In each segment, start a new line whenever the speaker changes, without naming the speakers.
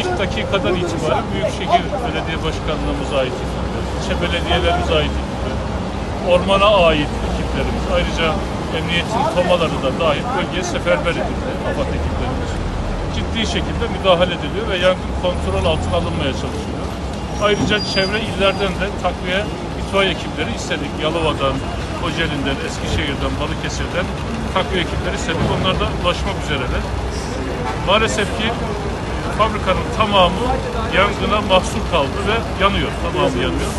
ilk dakikadan itibaren Büyükşehir Belediye Başkanlığımıza ait ekipler, ilçe belediyelerimize ait ekipler, ormana ait ekiplerimiz, ayrıca emniyetin tomaları da dahil bölgeye seferber edildi AFAD ekiplerimiz. Ciddi şekilde müdahale ediliyor ve yangın kontrol altına alınmaya çalışılıyor. Ayrıca çevre illerden de takviye itfaiye ekipleri istedik. Yalova'dan, Kocaeli'nden, Eskişehir'den, Balıkesir'den takviye ekipleri istedik. Onlar da ulaşmak üzereler. Maalesef ki fabrikanın tamamı yangına mahsur kaldı ve yanıyor. Tamamı yanıyor.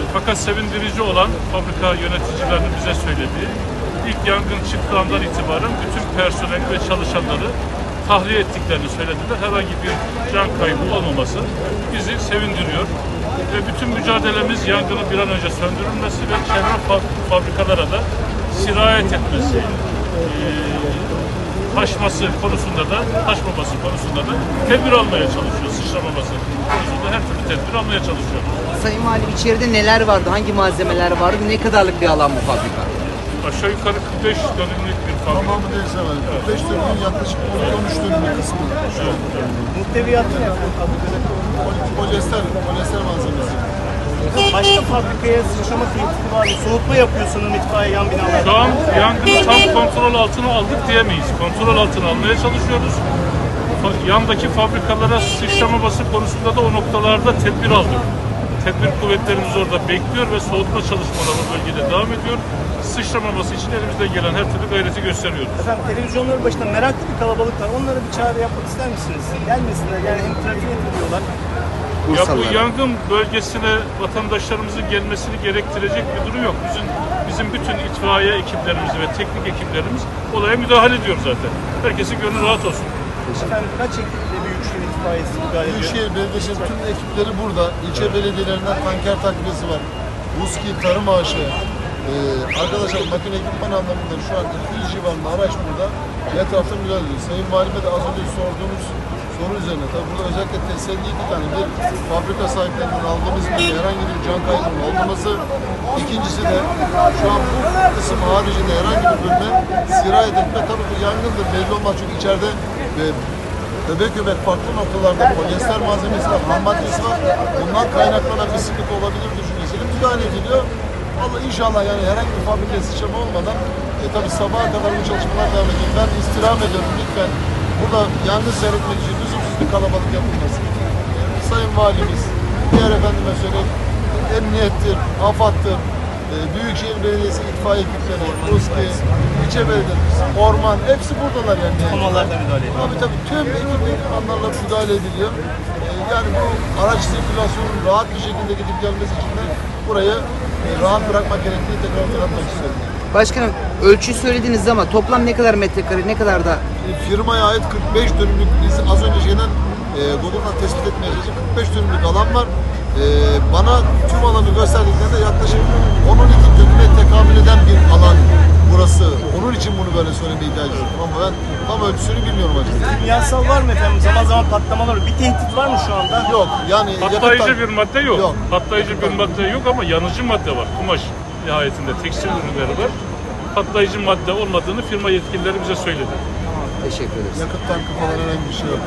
E, Fakat sevindirici olan fabrika yöneticilerinin bize söylediği ilk yangın çıktığı andan itibaren bütün personel ve çalışanları tahliye ettiklerini söylediler. Herhangi bir can kaybı olmaması bizi sevindiriyor. Ve bütün mücadelemiz yangının bir an önce söndürülmesi ve çevre fa- fabrikalara da sirayet etmesi, e, taşması konusunda da, taşmaması konusunda da tedbir almaya çalışıyor. Sıçramaması konusunda her türlü tedbir almaya çalışıyor.
Sayın Valim içeride neler vardı? Hangi malzemeler vardı? Ne kadarlık bir alan bu fabrika?
Aşağı yukarı 45 dönümlük bir fabrika.
Tamamı değilse var. 45 dönümün yaklaşık 13 dönümlük kısmı.
Muhteviyatı ne?
Pol- Polyester, polyester malzemesi.
Başka fabrikaya sıçrama tehdidi var mı? Soğutma yapıyor sanırım itfaiye yan binalarda.
Şu an yangını tam kontrol altına aldık diyemeyiz. Kontrol altına almaya çalışıyoruz. Yandaki fabrikalara sıçramaması konusunda da o noktalarda tedbir aldık. Tedbir kuvvetlerimiz orada bekliyor ve soğutma çalışmaları bölgede devam ediyor. Sıçramaması için elimizden gelen her türlü gayreti gösteriyoruz.
Efendim televizyonların başında meraklı bir kalabalık var. Onlara bir çağrı yapmak ister misiniz? Gelmesinler yani hem trafiğe etkiliyorlar.
Ya bu yangın bölgesine vatandaşlarımızın gelmesini gerektirecek bir durum yok. Bizim bizim bütün itfaiye ekiplerimiz ve teknik ekiplerimiz olaya müdahale ediyor zaten. Herkesin gönlü rahat olsun.
Efendim kaç ekiple Büyükşehir itfaiyesi müdahale ediyor?
Büyükşehir Belediyesi'nin tüm ekipleri burada. İlçe belediyelerinden tanker takviyesi var. Ruski, tarım ağaçı. Ee, arkadaşlar makine ekipman anlamında şu an 200 civarında araç burada. Etrafta müdahale ediyor. Sayın Valime de az önce sorduğumuz soru üzerine. Tabii burada özellikle teselli iki tane. Bir, fabrika sahiplerinden aldığımız bir herhangi bir can kaybının olmaması. İkincisi de şu an bu kısım haricinde herhangi bir bölüme sirayet etme. Tabii bu yangındır belli olmaz çünkü içeride e, Bebek göbek farklı noktalarda polyester malzemesi var, ham maddesi var. Bundan kaynaklanan bir sıkıntı olabilir düşüncesiyle müdahale ediliyor. Allah inşallah yani herhangi bir fabrikaya sıçrama olmadan e, tabii sabaha kadar bu çalışmalar devam ediyor. Ben istirham ediyorum lütfen burada yangın seyretmek için lüzumsuz bir kalabalık yapılmasın. Sayın Valimiz, diğer efendime söyleyeyim, emniyettir, AFAD'tır, e, Büyükşehir Belediyesi itfaiye ekipleri, USKİ, ilçe belediyesi, orman hepsi buradalar yani.
Tomalar da müdahale ediyor.
Tabii tabii tüm ekip ekipmanlarla müdahale ediliyor. Ee, yani bu araç sirkülasyonun rahat bir şekilde gidip gelmesi için de burayı e, rahat bırakmak gerektiğini tekrar hatırlatmak istiyorum.
Başkanım ölçüyü söylediniz ama toplam ne kadar metrekare, ne kadar da
E, firmaya ait 45 dönümlük, biz az önce şeyden e, Google'dan tespit etmeye çalıştık. 45 dönümlük alan var. E, bana tüm alanı gösterdiklerinde yaklaşık 10-12 dönüme tekamül eden bir alan burası. Onun için bunu böyle söylemeye ihtiyacı duydum ama ben tam ölçüsünü bilmiyorum açıkçası.
Kimyasal var mı efendim? Zaman zaman patlamalar var. Bir tehdit var mı şu anda?
Yok yani
Patlayıcı
yakıttan-
bir madde yok.
Yok.
Patlayıcı bir madde yok ama yanıcı madde var. Kumaş nihayetinde tekstil ürünleri var. Patlayıcı madde olmadığını firma yetkilileri bize söyledi.
teşekkür ederiz.
Yakıt tankı falan herhangi bir şey yok.